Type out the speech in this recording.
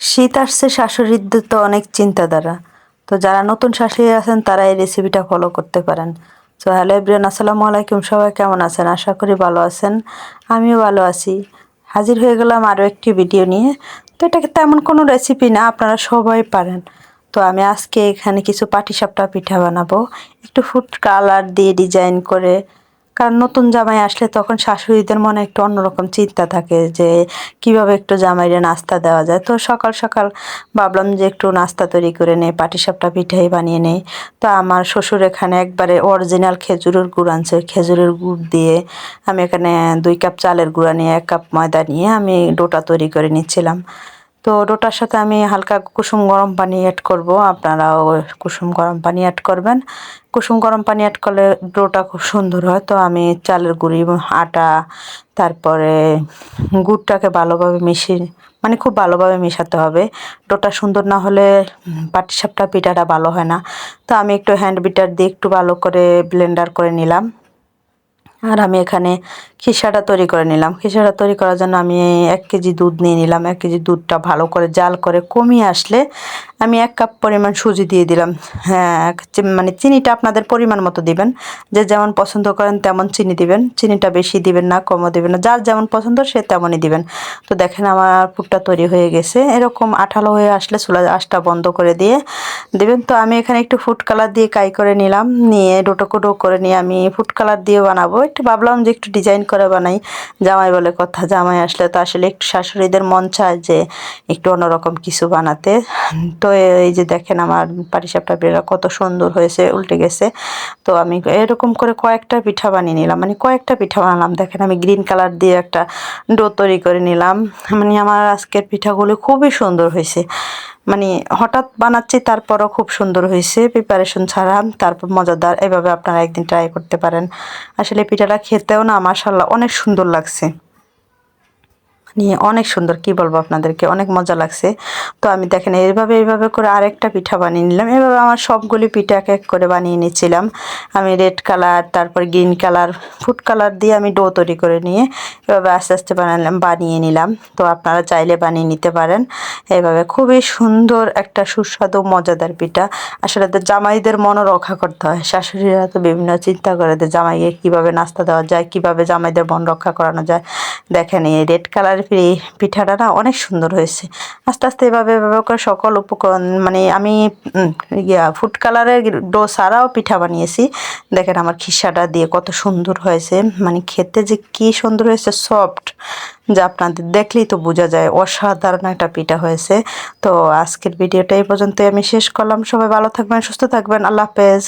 শীত আসছে, শাশুড়ির তো অনেক চিন্তাধারা। তো যারা নতুন শাশুড়ি আছেন, তারা এই রেসিপিটা ফলো করতে পারেন। তো হ্যালো এভরিয়ান আসসালামু আলাইকুম। সবাই কেমন আছেন? আশা করি ভালো আছেন। আমিও ভালো আছি। হাজির হয়ে গেলাম আরও একটি ভিডিও নিয়ে। তো এটাকে তেমন কোনো রেসিপি না, আপনারা সবাই পারেন। তো আমি আজকে এখানে কিছু পাটিসাপটা পিঠা বানাবো। একটু ফুড কালার দিয়ে ডিজাইন করে কারণ নতুন জামাই আসলে তখন শাশুড়িদের মনে একটু অন্যরকম চিন্তা থাকে যে কীভাবে একটু জামাইরে নাস্তা দেওয়া যায়। তো সকাল সকাল ভাবলাম যে একটু নাস্তা তৈরি করে নেই, পাটিসাপটা পিঠাই বানিয়ে নেই। তো আমার শ্বশুর এখানে একবারে অরিজিনাল খেজুরের গুড় আনছে। খেজুরের গুড় দিয়ে আমি এখানে দুই কাপ চালের গুঁড়া নিয়ে, এক কাপ ময়দা নিয়ে আমি ডোটা তৈরি করে নিচ্ছিলাম। তো ডোটার সাথে আমি হালকা কুসুম গরম পানি অ্যাড করব। আপনারাও কুসুম গরম পানি অ্যাড করবেন। কুসুম গরম পানি অ্যাড করলে ডোটা খুব সুন্দর হয়। তো আমি চালের গুঁড়ি, আটা, তারপরে গুড়টাকে ভালোভাবে মিশিয়ে মানে খুব ভালোভাবে মেশাতে হবে। ডোটা সুন্দর না হলে পাটিসাপটা, পিঠাটা ভালো হয় না। তো আমি একটু হ্যান্ড বিটার দিয়ে একটু ভালো করে ব্লেন্ডার করে নিলাম। আর আমি এখানে খিসাটা তৈরি করে নিলাম। খিসাটা তৈরি করার জন্য আমি এক কেজি দুধ নিয়ে নিলাম। এক কেজি দুধটা ভালো করে জাল করে কমিয়ে আসলে আমি এক কাপ পরিমাণ সুজি দিয়ে দিলাম। হ্যাঁ মানে চিনিটা আপনাদের পরিমাণ মতো দিবেন। যে যেমন পছন্দ করেন তেমন চিনি দিবেন। চিনিটা বেশি দিবেন না, কমও দিবেন না। যার যেমন পছন্দ সে তেমনই দিবেন। তো দেখেন আমার পুরটা তৈরি হয়ে গেছে। এরকম আঠালো হয়ে আসলে চুলা আঁচটা বন্ধ করে দিয়ে দেবেন তো আমি এখানে একটু ফুড কালার দিয়ে কাই করে নিলাম, নিয়ে ডোটো কোটো করে নিয়ে আমি ফুড কালার দিয়ে বানাবো। একটু ভাবলাম যে একটু ডিজাইন করে বানাই, জামাই বলে কথা, জামাই আসলে তো আসলে একটু শাশুড়িদের মন চায় যে একটু অন্যরকম কিছু বানাতে। তো এই যে দেখেন আমার পাটিসাপটা পিঠা কত সুন্দর হয়েছে, উল্টে গেছে। তো আমি এরকম করে কয়েকটা পিঠা বানিয়ে নিলাম মানে কয়েকটা পিঠা বানালাম। দেখেন আমি গ্রিন কালার দিয়ে একটা ডো তৈরি করে নিলাম। মানে আমার আজকের পিঠাগুলো খুবই সুন্দর হয়েছে। মানে হঠাৎ বানাচ্ছি, তারপরও খুব সুন্দর হয়েছে। প্রিপারেশন ছাড়া তারপর মজাদার, এভাবে আপনারা একদিন ট্রাই করতে পারেন। আসলে পিঠাটা খেতেও না মাসাল্লাহ অনেক সুন্দর লাগছে। নিয়ে অনেক সুন্দর, কি বলব আপনাদেরকে? অনেক মজা লাগছে। তো আমি দেখেন, এইভাবে এইভাবে করে আরেকটা পিঠা বানিয়ে নিলাম। এভাবে আমার সবগুলি পিঠা এক এক করে বানিয়ে নিচ্ছিলাম। আমি রেড কালার তারপর গ্রিন কালার ফুড কালার দিয়ে আমি ডো তৈরি করে নিয়ে এভাবে আস্তে আস্তে বানালাম, বানিয়ে নিলাম। তো আপনারা চাইলে বানিয়ে নিতে পারেন। এভাবে খুবই সুন্দর একটা সুস্বাদু, মজাদার পিঠা। আসলে তো জামাইদের মনও রক্ষা করতে হয়। শাশুড়িরা তো বিভিন্ন চিন্তা করে যে জামাইকে কীভাবে নাস্তা দেওয়া যায়, কীভাবে জামাইদের মন রক্ষা করানো যায়। দেখেন, এই রেড কালার পিঠাটা না অনেক সুন্দর হয়েছে। আস্তে আস্তে এভাবে এভাবে করে সকল উপকরণ মানে আমি ইয়া ফুড কালারের ডো ছাড়াও পিঠা বানিয়েছি। দেখেন আমার খিসাটা দিয়ে কত সুন্দর হয়েছে। মানে খেতে যে কি সুন্দর হয়েছে সফট যা আপনাদের দেখলেই তো বোঝা যায়। অসাধারণ একটা পিঠা হয়েছে। তো আজকের ভিডিওটা এই পর্যন্তই আমি শেষ করলাম। সবাই ভালো থাকবেন, সুস্থ থাকবেন। আল্লাহ হাফেজ।